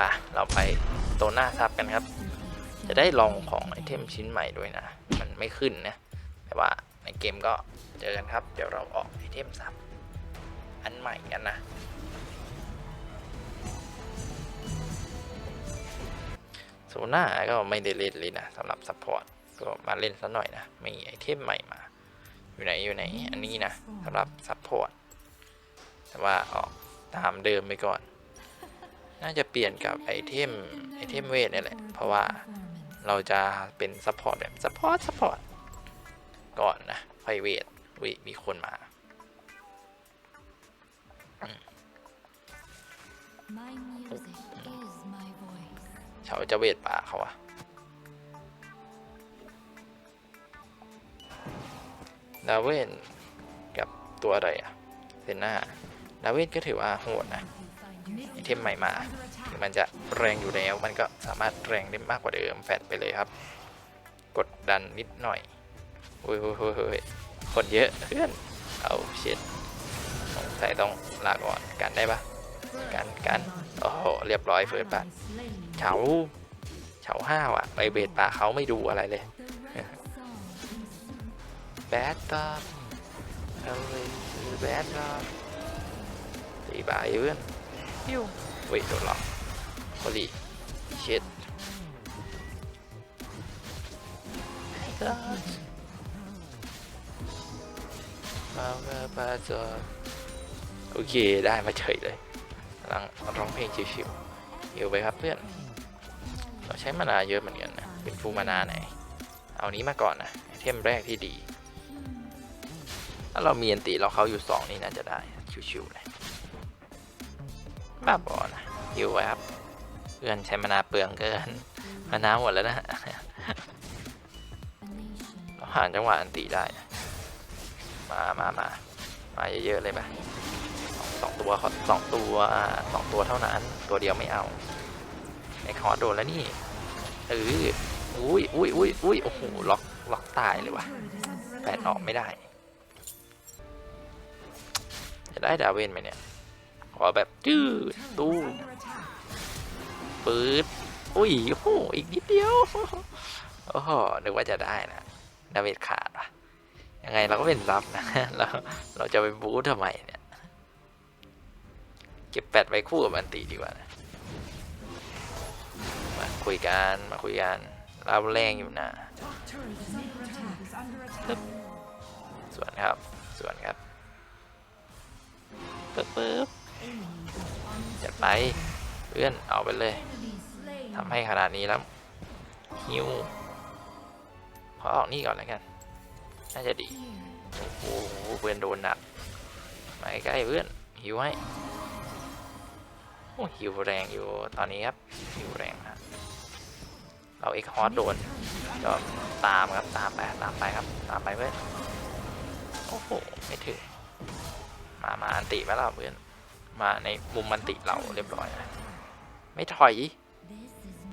ปะเราไปโตหน้าซับกันครับ จะได้ลองของไอเทมชิ้นใหม่ด้วยนะ มันไม่ขึ้นนะ แต่ว่าในเกมก็เจอกันครับ เดี๋ยวเราออกไอเทมซับอันใหม่กันนะ โซน่าก็ไม่ได้เล่นเลยนะสำหรับซัพพอร์ตก็มาเล่นซะหน่อยนะ มีไอเทมใหม่มา อยู่ไหนอยู่ไหน อันนี้นะสำหรับซัพพอร์ตแต่ว่าออกตามเดิมไปก่อน น่าจะเปลี่ยนกับไอเทมไอเทมเวทนี่แหละ เพราะว่าเราจะเป็นซัพพอร์ตแบบซัพพอร์ตซัพพอร์ตก่อนนะไฟเวทวิมีคนมา เขาจะเวทป่าเขาอะดาเวนกับตัวอะไรอะเซนนาดาเวนก็ถือว่าโหดนะ ทมใหม่มาถึงมันจะแรงอยู่แล้ว มันก็สามารถแรงได้มากกว่าเดิมแฟดไปเลยครับ กดดันนิดหน่อยโอ้ยโอ้ยโอ้ยคนเยอะเพื่อนเอาเช็ดสงสัยต้องลาก่อนกันได้ปะกันกันโอ้โหเรียบร้อยเฟิร์สบัตเฉาเฉาห้าวอะไปเบดป่าเขาไม่ดูอะไรเลยแบดก็เอาเลยแบดก็ตีบ่ายเพื่อน ปิ้วเว้ยโดนหลอกโอลีเช็ดมาปาจอโอเค ได้มาเฉยเลยกำลังร้องเพลงชิวๆอยู่ไปครับเพื่อน เราใช้มานาเยอะเหมือนกันนะ เป็นฟูมานาไหน เอานี้มาก่อนนะเทมแรกที่ดี ถ้าเรามีอันติเราเขาอยู่สองนี่น่าจะได้ ชิวๆเลย บ้าบอนะฮิวไว้ครับ เพื่อนใช้มานาเปลืองเกิน มานาหมดแล้วนะเราหาจังหวะอันติได้ มามามามาเยอะๆเลยปะสองตัวขอสองตัวสองตัวเท่านั้น ตัวเดียวไม่เอาไอ้คอร์สโดนแล้วนี่เอออุ้ยอุ้ยอุ้ยอุ้ยโอ้โหล็อกล็อกตายเลยวะแปดออกไม่ได้ จะได้ดาเวนไหมเนี่ย อแบบจืดตู้มปืดอุ้ยโอ้โหอีกนิดเดียวโอ้โหนึกว่าจะได้นะดาเมจขาดวะยังไงเราก็เป็นซับนะเราเราจะไปบูททำไมเนี่ยเก็บแปดไว้คู่กับอันตีดีกว่านะมาคุยกันมาคุยกันเราแรงอยู่นะปึ๊บสวนครับส่วนครับปึ๊บปึ๊บ จัดไปเพื่อนเอาไปเลยทำให้ขนาดนี้แล้วฮิวขอออกนี่ก่อนแล้วกัน น่าจะดี โอ้โหเพื่อนโดนหนักมาใกล้ๆเพื่อนฮิวให้โอ้ฮิวแรงอยู่ตอนนี้ครับฮิวแรงนะเราเอ็กฮอตโดนก็ตามครับตามไปตามไปครับตามไปเพื่อนโอ้โหไม่ถึงมามาอันติมาแล้วเพื่อน มาในมุมมันติเราเรียบร้อยนะไม่ถอย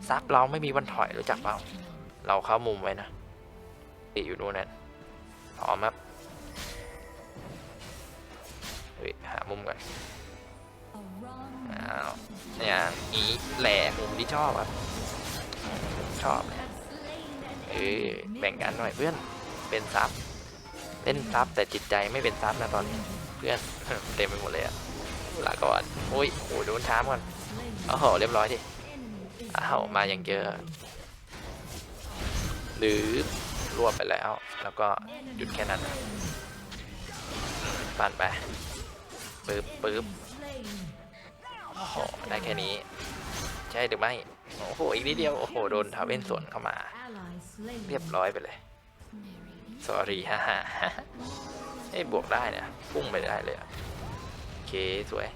ซับเราไม่มีวันถอยรู้จักเปล่าเราเข้ามุมไว้นะติอยู่นู่นนั่นพร้อมครับเฮ้ยหามุมก่อนอ้าวเนี่ยอีแหล่มุมที่ชอบครับชอบเนี่ยเออแบ่งกันหน่อยเพื่อนเป็นซับเล่นซับแต่จิตใจไม่เป็นซับนะตอนนี้เพื่อนเต็มไปหมดเลยอะ ลาก่อนโอ้ยโอ้ยโดนช้ามก่อนโอ้โหเรียบร้อยดิอ้าวมาอย่างเยอะ หรือรวบไปแล้ว แล้วก็หยุดแค่นั้นปั่นไปปึ๊บปึ๊บโอ้โหได้แค่นี้ ใช่หรือไม่ โอ้โห อีกนิดเดียว โอ้โห โดนทาเวนสวนเข้ามา เรียบร้อยไปเลย สอรี่ฮ่าฮ่าฮ่าเอ้บวกได้เนี่ยพุ่งไปได้เลยอะ เคสวย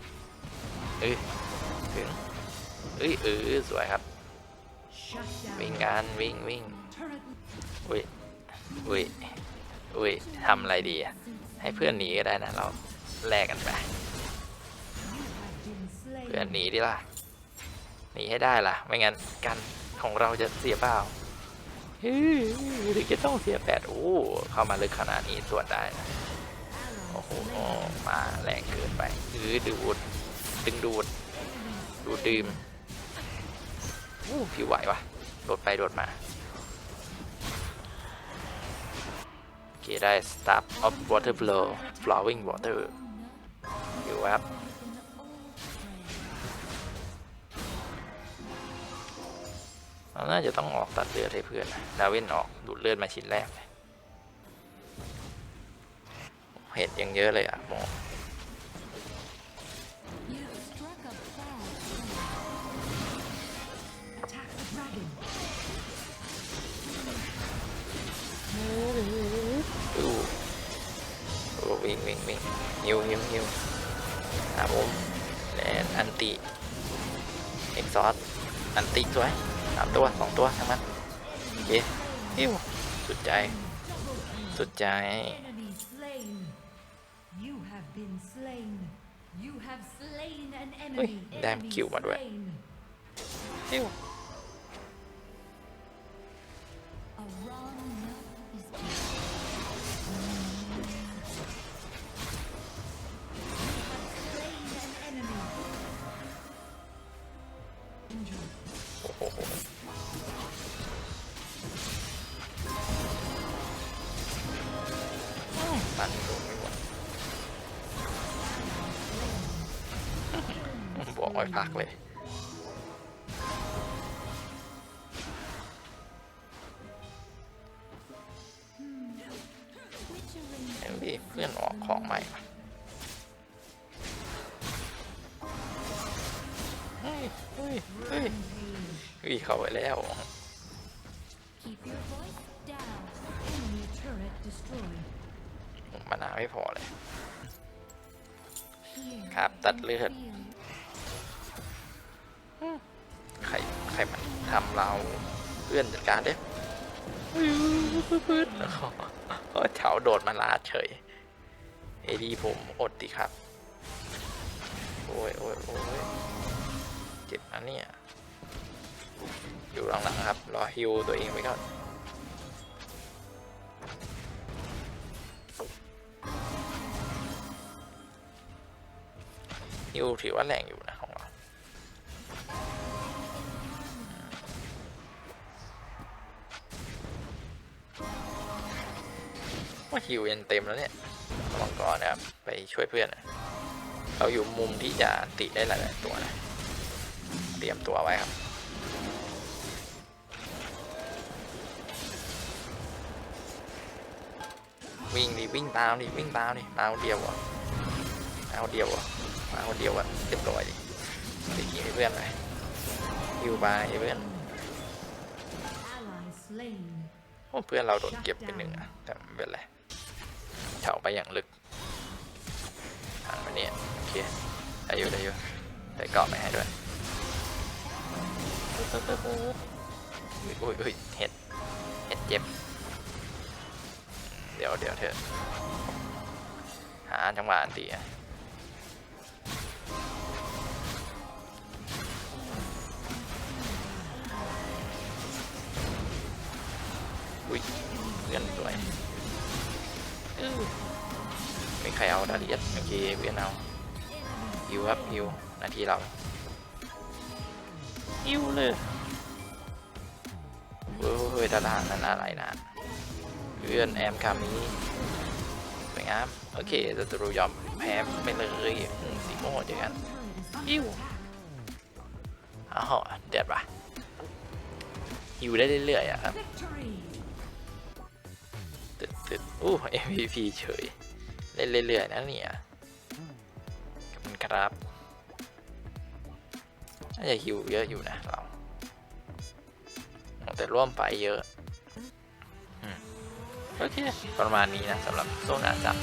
เอ้ยถึงเอ้ยเออสวยครับวิ่งกันวิ่งวิ่งอุ้ยอุ้ยอุ้ยทำอะไรดีอะให้เพื่อนหนีก็ได้นะเราแลกกันไปเพื่อนหนีดิล่ะหนีให้ได้ล่ะ ไม่งั้นกันของเราจะเสียเปล่าเฮ้ยหรือจะต้องเสียแปดโอ้เข้ามาลึกขนาดนี้สวนได้นะ โอ้โหมาแรงเกินไปอือดูดดึงดูด ดูดดื่มอู้ผิวไหววะโดดไปโดดมาโอเคได้ Start of Water Blow Flowing Water อยู่ครับเราน่าจะต้องออกตัดเลือดให้เพื่อนดาวินออกดูดเลือดมาชิ้นแรกเลย เห็ดยังเยอะเลยอะโมดูวิ่งวิ่งวิ่งฮิวฮิวฮิวหามุมแลนอันติเอ็กซอสอันติสวยสามตัวสองตัวทั้งนั้นโอเคฮิวสุดใจ สุดใจ เฮ้ยแดมคิวมาด้วยเฮ้ว บอกไว้พักเลย which เห็นดิเพื่อนออกของใหม่มาเฮ้ยเฮ้ยเฮ้ยเฮ้ยเข้าไปแล้ว keep your voice down. Enemy turret destroyed. มานาวไม่พอเลย Here ครับ ตัดเลือด feel ใครใครมันทำเราเพื่อนจัดการเด้ปื๊ดโอ้เฉาโดดมาลาดเฉยเอดีผมอดดิครับ โอ้ยโอ้ยโอ้ยเจ็บนะเนี่ย อยู่หลังๆครับ รอฮิวตัวเองไว้ก่อนฮิวถือว่าแรงอยู่นะ ว่าฮิวยันเต็มแล้วเนี่ยระวังก่อนนะครับ ไปช่วยเพื่อนนะเราอยู่มุมที่จะติได้หลายๆตัวนะ เตรียมตัวไว้ครับวิ่งดิวิ่งตามดิวิ่งตามดิมาคนเดียวเหรอะมาคนเดียวเหรอะมาคนเดียวอะเรียบร้อยดิไปกินให้เพื่อนไปฮิวไปให้เพื่อน Ally slain. โอ้เพื่อนเราโดนเก็บไปหนึ่งอะแต่ไม่เป็นไร เฉาไปอย่างลึกทางไปเนี่ยโอเคได้อยู่ได้อยู่ได้เกาะไปให้ด้วยอุ้ยอุ้ยอุ้ยเห็ดเห็ดเจ็บ เดี๋ยวเดี๋ยวเถอะหาจังหวะอันตีอะอุ้ยเพื่อนสวย ม่ใครเอาดาเลียสโอเคเพื่อนเอาฮิวครับฮิวนาทีเราฮิวเลยเฮ้ยเฮ้ยดารานั่นอะไรนะเพื่อนแอมคามีสวยงามโอเคศัตรูยอมแพ้ไปเลยอืมสีโม่เจอกัน Turret is under Ew. attack. อ้าวเด็ดปะฮิวได้เรื่อยๆอะครับ อู้ MVP เฉย เล่นเรื่อยๆนะเนี่ยขอบคุณครับน่าจะฮิวเยอะอยู่นะเรา แต่ร่วมไปเยอะ โอเค ประมาณนี้นะสำหรับโซนอาจับ